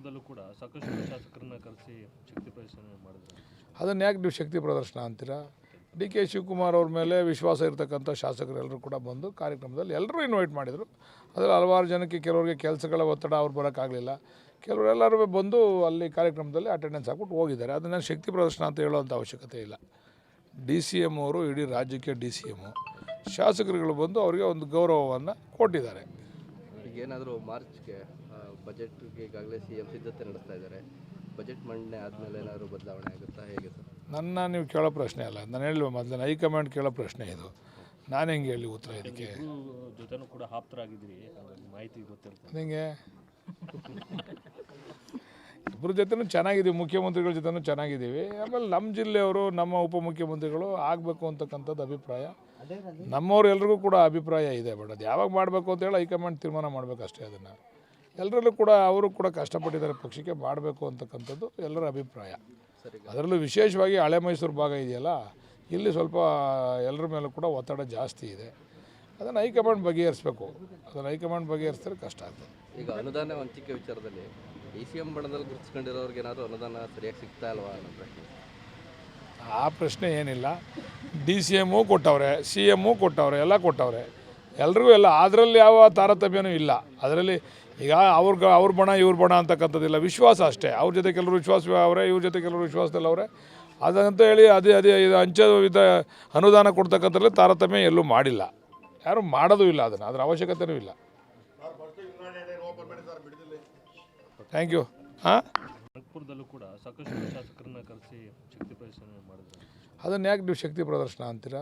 ನಾಗ್ಪುರದಲ್ಲೂ ಕೂಡ ಸಾಕಷ್ಟು ಶಾಸಕರನ್ನ ಕರೆಸಿ ಶಕ್ತಿ ಪ್ರದರ್ಶನ ಮಾಡಿದ್ರು ಅದನ್ನ ಯಾಕೆ ನೀವು ಶಕ್ತಿ ಪ್ರದರ್ಶನ ಅಂತೀರಾ? ಡಿ ಕೆ ಶಿವಕುಮಾರ್ ಅವ್ರ ಮೇಲೆ ವಿಶ್ವಾಸ ಇರತಕ್ಕಂಥ ಶಾಸಕರೆಲ್ಲರೂ ಕೂಡ ಬಂದು ಕಾರ್ಯಕ್ರಮದಲ್ಲಿ ಎಲ್ಲರೂ ಇನ್ವೈಟ್ ಮಾಡಿದರು. ಅದರಲ್ಲಿ ಹಲವಾರು ಜನಕ್ಕೆ ಕೆಲವರಿಗೆ ಕೆಲಸಗಳ ಒತ್ತಡ ಅವ್ರು ಬರೋಕ್ಕಾಗಲಿಲ್ಲ. ಕೆಲವರೆಲ್ಲರೂ ಬಂದು ಅಲ್ಲಿ ಕಾರ್ಯಕ್ರಮದಲ್ಲಿ ಅಟೆಂಡೆನ್ಸ್ ಹಾಕ್ಬಿಟ್ಟು ಹೋಗಿದ್ದಾರೆ. ಅದನ್ನು ಶಕ್ತಿ ಪ್ರದರ್ಶನ ಅಂತ ಹೇಳುವಂಥ ಅವಶ್ಯಕತೆ ಇಲ್ಲ. ಡಿ ಸಿ ಎಂ ಅವರು ಇಡೀ ರಾಜ್ಯಕ್ಕೆ ಡಿ ಸಿ ಎಮ್ಮು ಶಾಸಕರುಗಳು ಬಂದು ಅವರಿಗೆ ಒಂದು ಗೌರವವನ್ನು ಕೊಟ್ಟಿದ್ದಾರೆ. ಈಗ ಏನಾದರೂ ಮಾರ್ಚ್ಗೆ ಬಜೆಟ್ಗೆ ಈಗಾಗಲೇ ಸಿ ಎಂ ಸಿದ್ಧತೆ ನಡೆಸ್ತಾ ಇದ್ದಾರೆ. ಬಜೆಟ್ ಮಂಡನೆ ಆದಮೇಲೆ ಏನಾದರೂ ಬದಲಾವಣೆ ಆಗುತ್ತಾ? ಹೇಗೆ ಸರ್? ನನ್ನ ನೀವು ಕೇಳೋ ಪ್ರಶ್ನೆ ಅಲ್ಲ. ನಾನು ಹೇಳುವ ಮೊದಲು ಹೈಕಮಾಂಡ್ ಕೇಳೋ ಪ್ರಶ್ನೆ ಇದು. ನಾನು ಹೆಂಗೆ ಹೇಳಿ ಉತ್ತರ ಇದಕ್ಕೆ? ಜೊತೆನೂ ಕೂಡ ಆಪ್ತರಾಗಿದ್ದೀರಿ ಮಾಹಿತಿ ಗೊತ್ತಿರ್ತದೆ ನಿಮಗೆ ಇಬ್ಬರ ಜೊತೆನೂ ಚೆನ್ನಾಗಿದ್ದೀವಿ ಮುಖ್ಯಮಂತ್ರಿಗಳ ಜೊತೆನೂ ಚೆನ್ನಾಗಿದ್ದೀವಿ. ಆಮೇಲೆ ನಮ್ಮ ಜಿಲ್ಲೆಯವರು ನಮ್ಮ ಉಪಮುಖ್ಯಮಂತ್ರಿಗಳು ಆಗಬೇಕು ಅಂತಕ್ಕಂಥದ್ದು ಅಭಿಪ್ರಾಯ. ನಮ್ಮವ್ರು ಎಲ್ರಿಗೂ ಕೂಡ ಅಭಿಪ್ರಾಯ ಇದೆ ಬಟ್ ಅದು ಯಾವಾಗ ಮಾಡಬೇಕು ಅಂತ ಹೇಳಿ ಹೈಕಮಾಂಡ್ ತೀರ್ಮಾನ ಮಾಡಬೇಕು ಅಷ್ಟೇ ಅದನ್ನು. ಎಲ್ಲರಲ್ಲೂ ಕೂಡ ಅವರು ಕೂಡ ಕಷ್ಟಪಟ್ಟಿದ್ದಾರೆ ಪಕ್ಷಕ್ಕೆ ಮಾಡಬೇಕು ಅಂತಕ್ಕಂಥದ್ದು ಎಲ್ಲರ ಅಭಿಪ್ರಾಯ. ಸರಿ ಅದರಲ್ಲೂ ವಿಶೇಷವಾಗಿ ಹಳೆ ಮೈಸೂರು ಭಾಗ ಇದೆಯಲ್ಲ ಇಲ್ಲಿ ಸ್ವಲ್ಪ ಎಲ್ಲರ ಮೇಲೂ ಕೂಡ ಒತ್ತಡ ಜಾಸ್ತಿ ಇದೆ. ಅದನ್ನು ಹೈಕಮಾಂಡ್ ಬಗೆಹರಿಸ್ಬೇಕು. ಅದನ್ನು ಹೈಕಮಾಂಡ್ ಬಗೆಹರಿಸಿದ್ರೆ ಕಷ್ಟ ಆಗ್ತದೆ. ಈಗ ಅನುದಾನ ಹಂಚಿಕೆ ವಿಚಾರದಲ್ಲಿ ಡಿ ಸಿ ಎಂ ಬಣದಲ್ಲಿ ಗುರುತಿಸ್ಕೊಂಡಿರೋರ್ಗೆ ಏನಾದರೂ ಅನುದಾನ ಸರಿಯಾಗಿ ಸಿಗ್ತಾ ಇಲ್ವಾ ಅನ್ನೋ ಪ್ರಶ್ನೆ. ಆ ಪ್ರಶ್ನೆ ಏನಿಲ್ಲ. ಡಿ ಸಿ ಎಮ್ಮು ಕೊಟ್ಟವ್ರೆ ಸಿ ಎಮ್ಮು ಕೊಟ್ಟವ್ರೆ ಎಲ್ಲ ಕೊಟ್ಟವ್ರೆ. ಎಲ್ರಿಗೂ ಎಲ್ಲ ಅದರಲ್ಲಿ ಯಾವ ತಾರತಮ್ಯನೂ ಇಲ್ಲ. ಅದರಲ್ಲಿ ಈಗ ಅವ್ರ ಅವ್ರ ಬಣ ಇವ್ರ ಬಣ ಅಂತಕ್ಕಂಥದ್ದಿಲ್ಲ. ವಿಶ್ವಾಸ ಅಷ್ಟೇ. ಅವ್ರ ಜೊತೆ ಕೆಲವರು ವಿಶ್ವಾಸ ಅವರೇ ಇವ್ರ ಜೊತೆ ಕೆಲವರು ವಿಶ್ವಾಸದಲ್ಲಿ ಅವರೇ. ಅದಂತ ಹೇಳಿ ಅದೇ ಅದೇ ಇದು ಅಂಚೆ ವಿಧ ಅನುದಾನ ಕೊಡ್ತಕ್ಕಂಥದ್ರಲ್ಲಿ ತಾರತಮ್ಯ ಎಲ್ಲೂ ಮಾಡಿಲ್ಲ. ಯಾರು ಮಾಡೋದು ಇಲ್ಲ ಅದನ್ನು. ಅದರ ಅವಶ್ಯಕತೆಯೂ ಇಲ್ಲ. ಥ್ಯಾಂಕ್ ಯು ಹಾಂ? ನಾಗ್ಪುರದಲ್ಲೂ ಕೂಡ ಸಾಕಷ್ಟು ಶಾಸಕರನ್ನ ಕರೆಸಿ ಪ್ರದರ್ಶನ ಮಾಡಿದ್ರು. ಅದನ್ನು ಯಾಕೆ ನೀವು ಶಕ್ತಿ ಪ್ರದರ್ಶನ ಅಂತೀರಾ?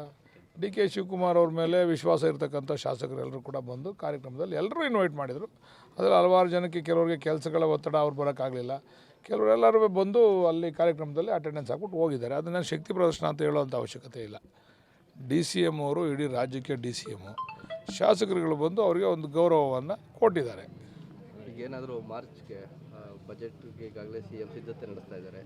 ಡಿ ಕೆ ಶಿವಕುಮಾರ್ ಅವ್ರ ಮೇಲೆ ವಿಶ್ವಾಸ ಇರತಕ್ಕಂಥ ಶಾಸಕರೆಲ್ಲರೂ ಕೂಡ ಬಂದು ಕಾರ್ಯಕ್ರಮದಲ್ಲಿ ಎಲ್ಲರೂ ಇನ್ವೈಟ್ ಮಾಡಿದರು. ಅದರಲ್ಲಿ ಹಲವಾರು ಜನಕ್ಕೆ ಕೆಲವರಿಗೆ ಕೆಲಸಗಳ ಒತ್ತಡ ಅವ್ರು ಬರೋಕ್ಕಾಗಲಿಲ್ಲ. ಕೆಲವರೆಲ್ಲರೂ ಬಂದು ಅಲ್ಲಿ ಕಾರ್ಯಕ್ರಮದಲ್ಲಿ ಅಟೆಂಡೆನ್ಸ್ ಹಾಕ್ಬಿಟ್ಟು ಹೋಗಿದ್ದಾರೆ. ಅದನ್ನು ಶಕ್ತಿ ಪ್ರದರ್ಶನ ಅಂತ ಹೇಳುವಂಥ ಅವಶ್ಯಕತೆ ಇಲ್ಲ. ಡಿ ಸಿ ಎಂ ಅವರು, ಇಡೀ ರಾಜ್ಯಕ್ಕೆ ಡಿ ಸಿ ಎಮ್ಮು ಶಾಸಕರುಗಳು ಬಂದು ಅವರಿಗೆ ಒಂದು ಗೌರವವನ್ನು ಕೊಟ್ಟಿದ್ದಾರೆ. ಏನಾದರೂ ಮಾರ್ಚ್ಗೆ ಬಜೆಟ್ಗೆ ಈಗಾಗಲೇ ಸಿ ಎಂ ಸಿದ್ಧತೆ ನಡೆಸ್ತಾ ಇದ್ದಾರೆ.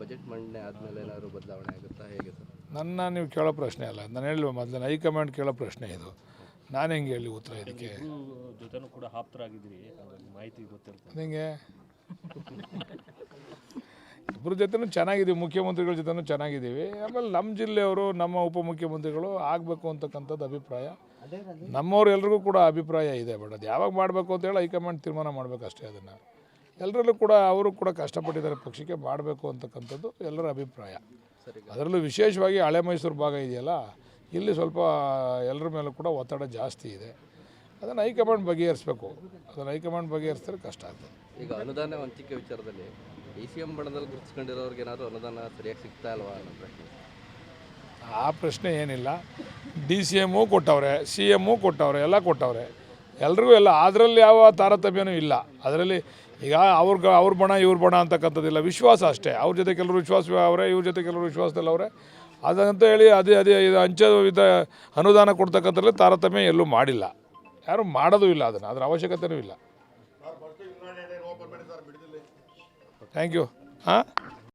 ಬಜೆಟ್ ಮಂಡನೆ ಆದಮೇಲೆ ಏನಾದರೂ ಬದಲಾವಣೆ ಆಗುತ್ತಾ ಹೇಗೆ ಸರ್? ನನ್ನ ನೀವು ಕೇಳೋ ಪ್ರಶ್ನೆ ಅಲ್ಲ ನಾನು ಹೇಳುವ ಮೊದಲು ಹೈಕಮಾಂಡ್ ಕೇಳೋ ಪ್ರಶ್ನೆ ಇದು. ನಾನು ಹೆಂಗೆ ಹೇಳಿ ಉತ್ತರ ಇದಕ್ಕೆ? ಜೊತೆನೂ ಕೂಡ ಆಪ್ತರಾಗಿದ್ದೀರಿ ಮಾಹಿತಿ ಗೊತ್ತಿರ್ತದೆ ನಿಮಗೆ ಇಬ್ಬರ ಜೊತೆನೂ ಚೆನ್ನಾಗಿದ್ದೀವಿ ಮುಖ್ಯಮಂತ್ರಿಗಳ ಜೊತೆನೂ ಚೆನ್ನಾಗಿದ್ದೀವಿ. ಆಮೇಲೆ ನಮ್ಮ ಜಿಲ್ಲೆಯವರು ನಮ್ಮ ಉಪಮುಖ್ಯಮಂತ್ರಿಗಳು ಆಗಬೇಕು ಅಂತಕ್ಕಂಥದ್ದು ಅಭಿಪ್ರಾಯ. ನಮ್ಮವ್ರು ಎಲ್ರಿಗೂ ಕೂಡ ಅಭಿಪ್ರಾಯ ಇದೆ ಬಟ್ ಅದು ಯಾವಾಗ ಮಾಡಬೇಕು ಅಂತ ಹೇಳಿ ಹೈಕಮಾಂಡ್ ತೀರ್ಮಾನ ಮಾಡಬೇಕು ಅಷ್ಟೇ ಅದನ್ನು. ಎಲ್ಲರಲ್ಲೂ ಕೂಡ ಅವರು ಕೂಡ ಕಷ್ಟಪಟ್ಟಿದ್ದಾರೆ ಪಕ್ಷಕ್ಕೆ ಮಾಡಬೇಕು ಅಂತಕ್ಕಂಥದ್ದು ಎಲ್ಲರ ಅಭಿಪ್ರಾಯ. ಸರಿ ಅದರಲ್ಲೂ ವಿಶೇಷವಾಗಿ ಹಳೆ ಮೈಸೂರು ಭಾಗ ಇದೆಯಲ್ಲ ಇಲ್ಲಿ ಸ್ವಲ್ಪ ಎಲ್ಲರ ಮೇಲೂ ಕೂಡ ಒತ್ತಡ ಜಾಸ್ತಿ ಇದೆ. ಅದನ್ನು ಹೈಕಮಾಂಡ್ ಬಗೆಹರಿಸ್ಬೇಕು. ಅದನ್ನು ಹೈಕಮಾಂಡ್ ಬಗೆಹರಿಸಿದ್ರೆ ಕಷ್ಟ ಆಗ್ತದೆ. ಈಗ ಅನುದಾನ ಹಂಚಿಕೆ ವಿಚಾರದಲ್ಲಿ ಡಿ ಸಿ ಎಂ ಬಣದಲ್ಲಿ ಗುರುತಿಸ್ಕೊಂಡಿರೋರ್ಗೆ ಏನಾದರೂ ಅನುದಾನ ಸರಿಯಾಗಿ ಸಿಗ್ತಾ ಇಲ್ವಾ ಅನ್ನೋ ಪ್ರಶ್ನೆ. ಆ ಪ್ರಶ್ನೆ ಏನಿಲ್ಲ. ಡಿ ಸಿ ಎಮ್ಮು ಕೊಟ್ಟವ್ರೆ ಸಿ ಎಮ್ಮು ಕೊಟ್ಟವ್ರೆ ಎಲ್ಲ ಕೊಟ್ಟವ್ರೆ. ಎಲ್ರಿಗೂ ಎಲ್ಲ ಅದರಲ್ಲಿ ಯಾವ ತಾರತಮ್ಯನೂ ಇಲ್ಲ. ಅದರಲ್ಲಿ ಈಗ ಅವ್ರ ಅವ್ರ ಬಣ ಇವ್ರ ಬಣ ಅಂತಕ್ಕಂಥದ್ದಿಲ್ಲ. ವಿಶ್ವಾಸ ಅಷ್ಟೇ. ಅವ್ರ ಜೊತೆ ಕೆಲವರು ವಿಶ್ವಾಸ ಅವರೇ ಇವ್ರ ಜೊತೆ ಕೆಲವರು ವಿಶ್ವಾಸದಲ್ಲಿ ಅವರೇ. ಅದಂತ ಹೇಳಿ ಅದೇ ಅದೇ ಇದು ಅಂಚೆ ವಿಧ ಅನುದಾನ ಕೊಡ್ತಕ್ಕಂಥದ್ರಲ್ಲಿ ತಾರತಮ್ಯ ಎಲ್ಲೂ ಮಾಡಿಲ್ಲ. ಯಾರು ಮಾಡೋದು ಇಲ್ಲ ಅದನ್ನು. ಅದರ ಅವಶ್ಯಕತೆಯೂ ಇಲ್ಲ. ಥ್ಯಾಂಕ್ ಯು ಹಾಂ?